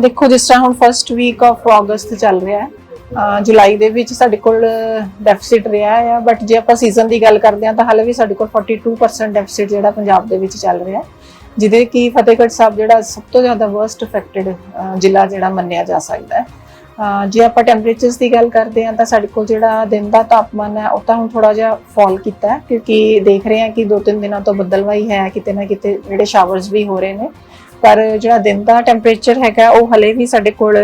ਦੇਖੋ, ਜਿਸ ਤਰ੍ਹਾਂ ਹੁਣ ਫਰਸਟ ਵੀਕ ਆਫ ਅਗਸਤ ਚੱਲ ਰਿਹਾ ਹੈ ਜੁਲਾਈ ਦੇ ਵਿੱਚ ਸਾਡੇ ਕੋਲ ਡੈਫਿਸਿਟ ਰਿਹਾ ਹੈ ਬਟ ਜੇ ਆਪਾਂ ਸੀਜ਼ਨ ਦੀ ਗੱਲ ਕਰਦੇ ਹਾਂ, ਤਾਂ ਹਾਲੇ ਵੀ ਸਾਡੇ ਕੋਲ 42% ਡੈਫਿਸਿਟ ਜਿਹੜਾ ਪੰਜਾਬ ਦੇ ਵਿੱਚ ਚੱਲ ਰਿਹਾ ਹੈ, ਜਿਹਦੇ ਕੀ ਫਤਿਹਗੜ੍ਹ ਸਾਹਿਬ ਜਿਹੜਾ ਸਭ ਤੋਂ ਜ਼ਿਆਦਾ ਵਰਸਟ ਅਫੈਕਟਡ ਜ਼ਿਲ੍ਹਾ ਜਿਹੜਾ ਮੰਨਿਆ ਜਾ ਸਕਦਾ ਹੈ। ਜੇ ਆਪਾਂ ਟੈਂਪਰੇਚਰਸ ਦੀ ਗੱਲ ਕਰਦੇ ਹਾਂ, ਤਾਂ ਸਾਡੇ ਕੋਲ ਜਿਹੜਾ ਦਿਨ ਦਾ ਤਾਪਮਾਨ ਹੈ, ਉਹ ਤਾਂ ਹੁਣ ਥੋੜਾ ਜਿਹਾ ਫਾਲ ਕੀਤਾ ਹੈ, ਕਿਉਂਕਿ ਦੇਖ ਰਹੇ ਹਾਂ ਕਿ ਦੋ ਤਿੰਨ ਦਿਨਾਂ ਤੋਂ ਬੱਦਲਵਾਈ ਹੈ, ਕਿਤੇ ਨਾ ਕਿਤੇ ਜਿਹੜੇ ਸ਼ਾਵਰਸ ਵੀ ਹੋ ਰਹੇ ਨੇ ਪਰ ਜਿਹੜਾ ਦਿਨ ਦਾ ਟੈਂਪਰੇਚਰ ਹੈਗਾ, ਉਹ ਹਲੇ ਵੀ ਸਾਡੇ ਕੋਲ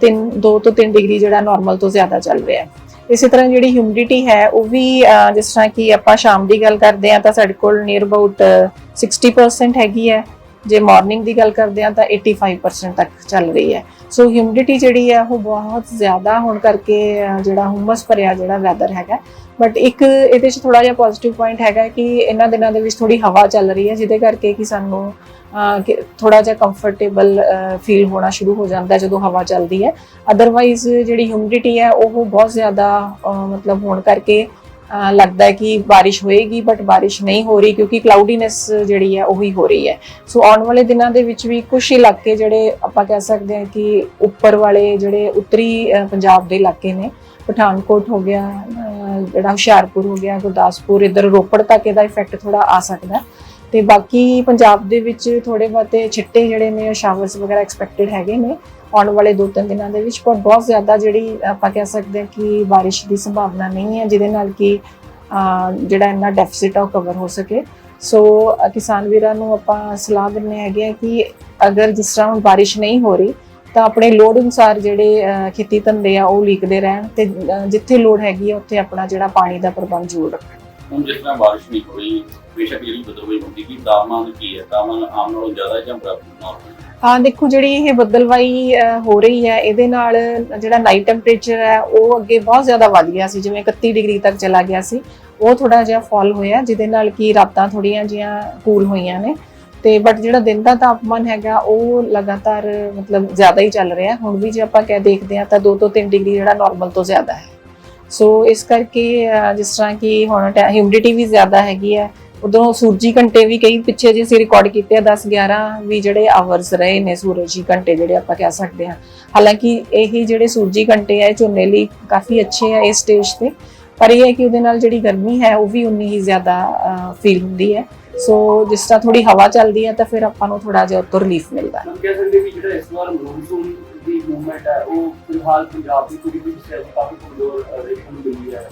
3 2 ਤੋਂ 3 ਡਿਗਰੀ ਜਿਹੜਾ ਨਾਰਮਲ ਤੋਂ ਜ਼ਿਆਦਾ ਚੱਲ ਰਿਹਾ ਹੈ। ਇਸੇ ਤਰ੍ਹਾਂ ਜਿਹੜੀ ਹਿਊਮਿਡਿਟੀ ਹੈ, ਉਹ ਵੀ ਜਿਸ ਤਰ੍ਹਾਂ ਕਿ ਆਪਾਂ ਸ਼ਾਮ ਦੀ ਗੱਲ ਕਰਦੇ ਹਾਂ, ਤਾਂ ਸਾਡੇ ਕੋਲ ਨੀਅਰ ਅਬਾਊਟ 60% ਹੈਗੀ ਹੈ। ਜੇ ਮਾਰਨਿੰਗ ਦੀ ਗੱਲ ਕਰਦੇ ਹਾਂ ਤਾਂ 85% ਤੱਕ ਚੱਲ ਰਹੀ ਹੈ। ਸੋ ਹਿਊਮਿਡਿਟੀ ਜਿਹੜੀ ਹੈ ਉਹ ਬਹੁਤ ਜ਼ਿਆਦਾ ਹੋਣ ਕਰਕੇ ਜਿਹੜਾ ਹੁਮਸ ਭਰਿਆ ਜਿਹੜਾ ਵੈਦਰ ਹੈਗਾ। ਬਟ ਇੱਕ ਇਹਦੇ 'ਚ ਥੋੜਾ ਜਿਹਾ ਪੋਜ਼ਿਟਿਵ ਪੁਆਇੰਟ ਹੈਗਾ ਕਿ ਇਹਨਾਂ ਦਿਨਾਂ ਦੇ ਵਿੱਚ ਥੋੜੀ ਹਵਾ ਚੱਲ ਰਹੀ ਹੈ, ਜਿਹਦੇ ਕਰਕੇ ਕਿ ਸਾਨੂੰ ਥੋੜਾ ਜਿਹਾ ਕੰਫਰਟੇਬਲ ਫੀਲ ਹੋਣਾ ਸ਼ੁਰੂ ਹੋ ਜਾਂਦਾ ਜਦੋਂ ਹਵਾ ਚੱਲਦੀ ਹੈ। ਅਦਰਵਾਈਜ਼ ਜਿਹੜੀ ਹਿਊਮਿਡਿਟੀ ਹੈ ਉਹ ਬਹੁਤ ਜ਼ਿਆਦਾ ਮਤਲਬ ਹੋਣ ਕਰਕੇ ਲੱਗਦਾ ਹੈ ਕਿ ਬਾਰਿਸ਼ ਹੋਏਗੀ ਬਟ ਬਾਰਿਸ਼ ਨਹੀਂ ਹੋ ਰਹੀ ਕਿਉਂਕਿ ਕਲਾਉਡੀਨੈਸ ਜਿਹੜੀ ਹੈ ਉਹੀ ਹੋ ਰਹੀ ਹੈ। ਸੋ ਆਉਣ ਵਾਲੇ ਦਿਨਾਂ ਦੇ ਵਿੱਚ ਵੀ ਕੁਝ ਇਲਾਕੇ ਜਿਹੜੇ ਆਪਾਂ ਕਹਿ ਸਕਦੇ ਹਾਂ ਕਿ ਉੱਪਰ ਵਾਲੇ ਜਿਹੜੇ ਉੱਤਰੀ ਪੰਜਾਬ ਦੇ ਇਲਾਕੇ ਨੇ, ਪਠਾਨਕੋਟ ਹੋ ਗਿਆ ਜਿਹੜਾ ਹੁਸ਼ਿਆਰਪੁਰ ਹੋ ਗਿਆ, ਗੁਰਦਾਸਪੁਰ, ਇਧਰ ਰੋਪੜ ਤੱਕ ਇਹਦਾ ਇਫੈਕਟ ਥੋੜਾ ਆ ਸਕਦਾ ਤੇ ਬਾਕੀ ਪੰਜਾਬ ਦੇ ਵਿੱਚ ਥੋੜੇ ਬਹੁਤੇ ਛਿੱਟੇ ਜਿਹੜੇ ਨੇ ਸ਼ਾਵਰਸ ਵਗੈਰਾ ਐਕਸਪੈਕਟਡ ਹੈਗੇ ਨੇ। ਆਉਣ ਵਾਲੇ ਦੋ ਤਿੰਨ ਦਿਨਾਂ ਦੇ ਵਿੱਚ ਪਰ ਬਹੁਤ ਜ਼ਿਆਦਾ ਜਿਹੜੀ ਆਪਾਂ ਕਹਿ ਸਕਦੇ ਹਾਂ ਕਿ ਬਾਰਿਸ਼ ਦੀ ਸੰਭਾਵਨਾ ਨਹੀਂ ਹੈ, ਜਿਹਦੇ ਨਾਲ ਕਿ ਜਿਹੜਾ ਇੰਨਾ ਡੈਫਿਸਿਟ ਆ ਉਹ ਕਵਰ ਹੋ ਸਕੇ। ਸੋ ਕਿਸਾਨ ਵੀਰਾਂ ਨੂੰ ਆਪਾਂ ਸਲਾਹ ਦਿੰਨੇ ਹੈਗੇ ਆ ਕਿ ਅਗਰ ਜਿਸ ਤਰ੍ਹਾਂ ਹੁਣ ਬਾਰਿਸ਼ ਨਹੀਂ ਹੋ ਰਹੀ, ਤਾਂ ਆਪਣੇ ਲੋੜ ਅਨੁਸਾਰ ਜਿਹੜੇ ਖੇਤੀ ਧੰਦੇ ਆ ਉਹ ਲੀਕਦੇ ਰਹਿਣ ਤੇ ਜਿੱਥੇ ਲੋੜ ਹੈਗੀ ਆ ਉੱਥੇ ਆਪਣਾ ਜਿਹੜਾ ਪਾਣੀ ਦਾ ਪ੍ਰਬੰਧ ਜ਼ਰੂਰ ਰੱਖਣ। ਹੁਣ ਜਿਸ ਤਰ੍ਹਾਂ ਬਾਰਿਸ਼ ਨਹੀਂ ਹੋਈ, ਬੇਸ਼ੱਕ ਜਿਹੜੀ ਬਦਲਵਾਈ ਹੁੰਦੀ ਕਿ ਤਾਪਮਾਨ ਕੀ ਹੈ? ਤਾਪਮਾਨ ਆਮ ਨਾਲੋਂ ਜ਼ਿਆਦਾ ਜਾਂ ਬਰਾਬਰ ਨਾਰਮਲ ਹਾਂ, ਦੇਖੋ ਜਿਹੜੀ ਇਹ ਬਦਲਵਾਈ ਹੋ ਰਹੀ ਹੈ, ਇਹਦੇ ਨਾਲ ਜਿਹੜਾ ਨਾਈਟ ਟੈਂਪਰੇਚਰ ਹੈ, ਉਹ ਅੱਗੇ ਬਹੁਤ ਜ਼ਿਆਦਾ ਵੱਧ ਗਿਆ ਸੀ, ਜਿਵੇਂ 31 ਡਿਗਰੀ ਤੱਕ ਚਲਾ ਗਿਆ ਸੀ। ਉਹ ਥੋੜਾ ਜਿਹਾ ਫਾਲ ਹੋਇਆ, ਜਿਹਦੇ ਨਾਲ ਕਿ ਰਾਤਾਂ ਥੋੜੀਆਂ ਜੀਆਂ ਕੂਲ ਹੋਈਆਂ ਨੇ। ਤੇ ਬਟ ਜਿਹੜਾ ਦਿਨ ਦਾ ਤਾਪਮਾਨ ਹੈਗਾ, ਉਹ ਲਗਾਤਾਰ ਮਤਲਬ ਜ਼ਿਆਦਾ ਹੀ ਚੱਲ ਰਿਹਾ। ਹੁਣ ਵੀ ਜੇ ਆਪਾਂ ਕਹਿ ਦੇਖਦੇ ਹਾਂ, ਤਾਂ 2 ਤੋਂ 3 ਡਿਗਰੀ ਜਿਹੜਾ ਨਾਰਮਲ ਤੋਂ ਜ਼ਿਆਦਾ ਹੈ। ਸੋ ਇਸ ਕਰਕੇ ਜਿਸ ਤਰ੍ਹਾਂ ਕਿ ਹੁਣ ਹਿਊਮਿਡਿਟੀ ਵੀ ਜ਼ਿਆਦਾ ਹੈਗੀ ਹੈ ਉਦੋਂ ਸੂਰਜੀ ਘੰਟੇ ਵੀ ਕਈ ਪਿੱਛੇ ਜੇ ਅਸੀਂ ਰਿਕਾਰਡ ਕੀਤੇ ਆ 10 11 ਵੀ ਜਿਹੜੇ ਆਵਰਸ ਰਹੇ ਨੇ ਸੂਰਜੀ ਘੰਟੇ ਜਿਹੜੇ ਆਪਾਂ ਕਹਿ ਸਕਦੇ ਹਾਂ। ਹਾਲਾਂਕਿ ਇਹੀ ਜਿਹੜੇ ਸੂਰਜੀ ਘੰਟੇ ਆ ਝੋਨੇ ਲਈ ਕਾਫੀ ਅੱਛੇ ਆ ਇਸ ਸਟੇਜ ਤੇ, ਪਰ ਇਹ ਹੈ ਕਿ ਉਹਦੇ ਨਾਲ ਜਿਹੜੀ ਗਰਮੀ ਹੈ, ਉਹ ਵੀ ਉਨੀ ਹੀ ਜ਼ਿਆਦਾ ਫੀਲ ਹੁੰਦੀ ਹੈ। ਸੋ ਜਿਸ ਤਰ੍ਹਾਂ ਥੋੜੀ ਹਵਾ ਚੱਲਦੀ ਹੈ, ਤਾਂ ਫਿਰ ਆਪਾਂ ਨੂੰ ਥੋੜਾ ਜਿਹਾ ਉਤੋਂ ਰਿਲੀਫ ਮਿਲਦਾ ਹੈ। ਕਹਿ ਵੀ ਜਿਹੜਾ ਇਸ ਵਾਰ ਮੌਨਸੂਨ ਦੀ ਮੂਵਮੈਂਟ ਹੈ, ਉਹ ਫਿਲਹਾਲ ਪੰਜਾਬ ਦੀ ਪੂਰੀ ਵਿੱਚ ਹੈ ਕਾਫੀ ਕਮਜ਼ੋਰ ਦੇਖਣ ਨੂੰ ਮਿਲੀ ਹੈ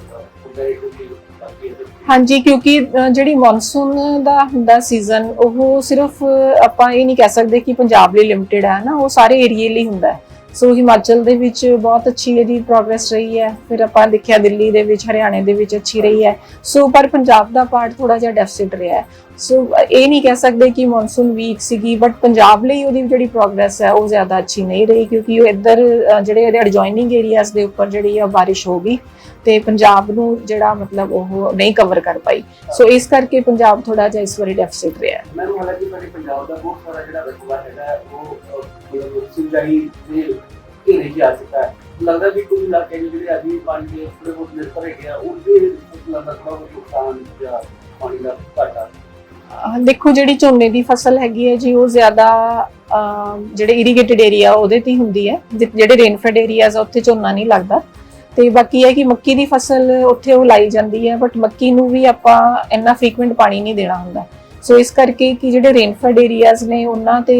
ਹਾਂਜੀ, ਕਿਉਂਕਿ ਜਿਹੜੀ ਮੌਨਸੂਨ ਦਾ ਹੁੰਦਾ ਸੀਜ਼ਨ ਉਹ ਸਿਰਫ ਆਪਾਂ ਇਹ ਨਹੀਂ ਕਹਿ ਸਕਦੇ ਕਿ ਪੰਜਾਬ ਲਈ ਲਿਮਟਿਡ ਹੈ ਨਾ, ਉਹ ਸਾਰੇ ਏਰੀਏ ਲਈ ਹੁੰਦਾ ਹੈ। ਸੋ ਹਿਮਾਚਲ ਦੇ ਵਿੱਚ ਬਹੁਤ ਅੱਛੀ ਇਹਦੀ ਪ੍ਰੋਗਰੈਸ ਰਹੀ ਹੈ। ਫਿਰ ਆਪਾਂ ਦੇਖਿਆ ਦਿੱਲੀ ਦੇ ਵਿੱਚ, ਹਰਿਆਣੇ ਦੇ ਵਿੱਚ ਅੱਛੀ ਰਹੀ ਹੈ। ਸੋ ਪਰ ਪੰਜਾਬ ਦਾ ਪਾਰਟ ਥੋੜਾ ਜਿਹਾ ਡੈਫਿਸਿਟ ਰਿਹਾ ਹੈ। ਸੋ ਇਹ ਨਹੀਂ ਕਹਿ ਸਕਦੇ ਕਿ ਮੌਨਸੂਨ ਵੀਕ ਸੀਗੀ ਬਟ ਪੰਜਾਬ ਲਈ ਉਹਦੀ ਜਿਹੜੀ ਪ੍ਰੋਗਰੈਸ ਹੈ, ਉਹ ਜ਼ਿਆਦਾ ਅੱਛੀ ਨਹੀਂ ਰਹੀ ਕਿਉਂਕਿ ਉਹ ਇੱਧਰ ਜਿਹੜੇ ਇਹਦੇ ਐਡਜੋਇਨਿੰਗ ਏਰੀਆਜ਼ ਦੇ ਉੱਪਰ ਜਿਹੜੀ ਆ ਬਾਰਿਸ਼ ਹੋ ਗਈ ਤੇ ਪੰਜਾਬ ਨੂੰ ਜਿਹੜਾ ਮਤਲਬ ਉਹ ਨਹੀਂ ਕਵਰ ਕਰ ਪਾਈ। ਸੋ ਇਸ ਕਰਕੇ ਪੰਜਾਬ ਥੋੜਾ ਜਿਹਾ ਇਸ ਵਾਰੀ ਡੈਫਿਸਿਟ ਰਿਹਾ ਹੈ। ਮੈਨੂੰ ਹਾਲਾਂਕਿ ਪੰਜਾਬ ਦਾ ਬਹੁਤ ਸਾਰਾ ਜਿਹੜਾ ਰਕਬਾ ਹੈਗਾ ਉਹ ਸਿੰਜਾਈ ਦੇ ਘੇਰੇ 'ਚ ਆ ਹੈ ਲੱਗਦਾ ਵੀ ਕੁਝ ਇਲਾਕੇ ਜਿਹੜੇ ਅਭੀ ਪਾਣੀ ਦੇ ਥੋੜੇ ਬਹੁਤ ਨਿਰਭਰ ਹੈਗੇ ਆ ਉਹਦੇ ਲੱਗਦਾ ਥੋੜਾ ਬਹੁਤ ਨੁਕਸਾਨ ਜਾਂ ਪਾਣੀ ਦਾ ਘਾਟਾ। ਦੇਖੋ, ਜਿਹੜੀ ਝੋਨੇ ਦੀ ਫਸਲ ਹੈਗੀ ਹੈ ਜੀ, ਉਹ ਜ਼ਿਆਦਾ ਜਿਹੜੇ ਇਰੀਗੇਟਡ ਏਰੀਆ ਉਹਦੇ ਤੇ ਹੁੰਦੀ ਹੈ। ਜਿਹੜੇ ਰੇਨਫੈਡ ਏਰੀਆਜ਼ ਉੱਥੇ ਝੋਨਾ ਨਹੀਂ ਲੱਗਦਾ। ਤੇ ਬਾਕੀ ਇਹ ਹੈ ਕਿ ਮੱਕੀ ਦੀ ਫਸਲ ਉੱਥੇ ਉਹ ਲਾਈ ਜਾਂਦੀ ਹੈ ਬਟ ਮੱਕੀ ਨੂੰ ਵੀ ਆਪਾਂ ਇੰਨਾ ਫ੍ਰੀਕੁਐਂਟ ਪਾਣੀ ਨਹੀਂ ਦੇਣਾ ਹੁੰਦਾ। ਸੋ ਇਸ ਕਰਕੇ ਕਿ ਜਿਹੜੇ ਰੇਨਫਡ ਏਰੀਆਜ਼ ਨੇ, ਉਹਨਾਂ ਤੇ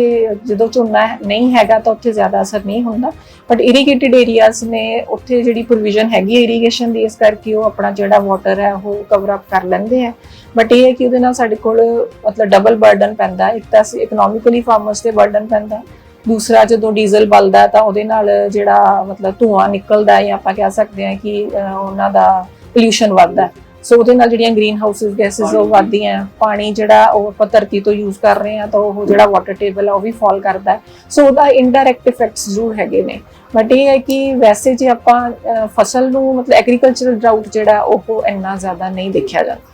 ਜਦੋਂ ਝੋਨਾ ਨਹੀਂ ਹੈਗਾ ਤਾਂ ਉੱਥੇ ਜ਼ਿਆਦਾ ਅਸਰ ਨਹੀਂ ਹੁੰਦਾ। ਬਟ ਇਰੀਗੇਟਿਡ ਏਰੀਆਜ਼ ਨੇ, ਉੱਥੇ ਜਿਹੜੀ ਪ੍ਰੋਵੀਜ਼ਨ ਹੈਗੀ ਇਰੀਗੇਸ਼ਨ ਦੀ, ਇਸ ਕਰਕੇ ਉਹ ਆਪਣਾ ਜਿਹੜਾ ਵਾਟਰ ਹੈ, ਉਹ ਕਵਰ ਅਪ ਕਰ ਲੈਂਦੇ ਆ। ਬਟ ਇਹ ਹੈ ਕਿ ਉਹਦੇ ਨਾਲ ਸਾਡੇ ਕੋਲ ਮਤਲਬ ਡਬਲ ਬਰਡਨ ਪੈਂਦਾ। ਇੱਕ ਤਾਂ ਇਕਨੋਮਿਕਲੀ ਫਾਰਮਰਸ ਤੇ ਬਰਡਨ ਪੈਂਦਾ। ਦੂਸਰਾ, ਜਦੋਂ ਡੀਜ਼ਲ ਬਲਦਾ ਤਾਂ ਉਹਦੇ ਨਾਲ ਜਿਹੜਾ ਮਤਲਬ ਧੂਆਂ ਨਿਕਲਦਾ ਜਾਂ ਆਪਾਂ ਕਹਿ ਸਕਦੇ ਹਾਂ ਕਿ ਉਹਨਾਂ ਦਾ ਪੋਲੂਸ਼ਨ ਵੱਧਦਾ ਸੋ ਉਹਦੇ ਨਾਲ ਜਿਹੜੀਆਂ ਗ੍ਰੀਨ ਹਾਊਸਸ ਗੈਸਸ ਉਹ ਵੱਧਦੀਆਂ ਪਾਣੀ ਜਿਹੜਾ ਉਹ ਆਪਾਂ ਧਰਤੀ ਤੋਂ ਯੂਜ਼ ਕਰ ਰਹੇ ਹਾਂ ਤਾਂ ਉਹ ਜਿਹੜਾ ਵਾਟਰ ਟੇਬਲ ਹੈ ਉਹ ਵੀ ਫਾਲ ਕਰਦਾ ਸੋ ਉਹਦਾ ਇਨਡਾਇਰੈਕਟ ਇਫੈਕਟਸ ਜ਼ਰੂਰ ਹੈਗੇ ਨੇ। ਬਟ ਇਹ ਹੈ ਕਿ ਵੈਸੇ ਜੇ ਆਪਾਂ ਫਸਲ ਨੂੰ ਮਤਲਬ ਐਗਰੀਕਲਚਰਲ ਡਰਾਊਟ ਜਿਹੜਾ ਉਹ ਇੰਨਾ ਜ਼ਿਆਦਾ ਨਹੀਂ ਦੇਖਿਆ ਜਾਂਦਾ।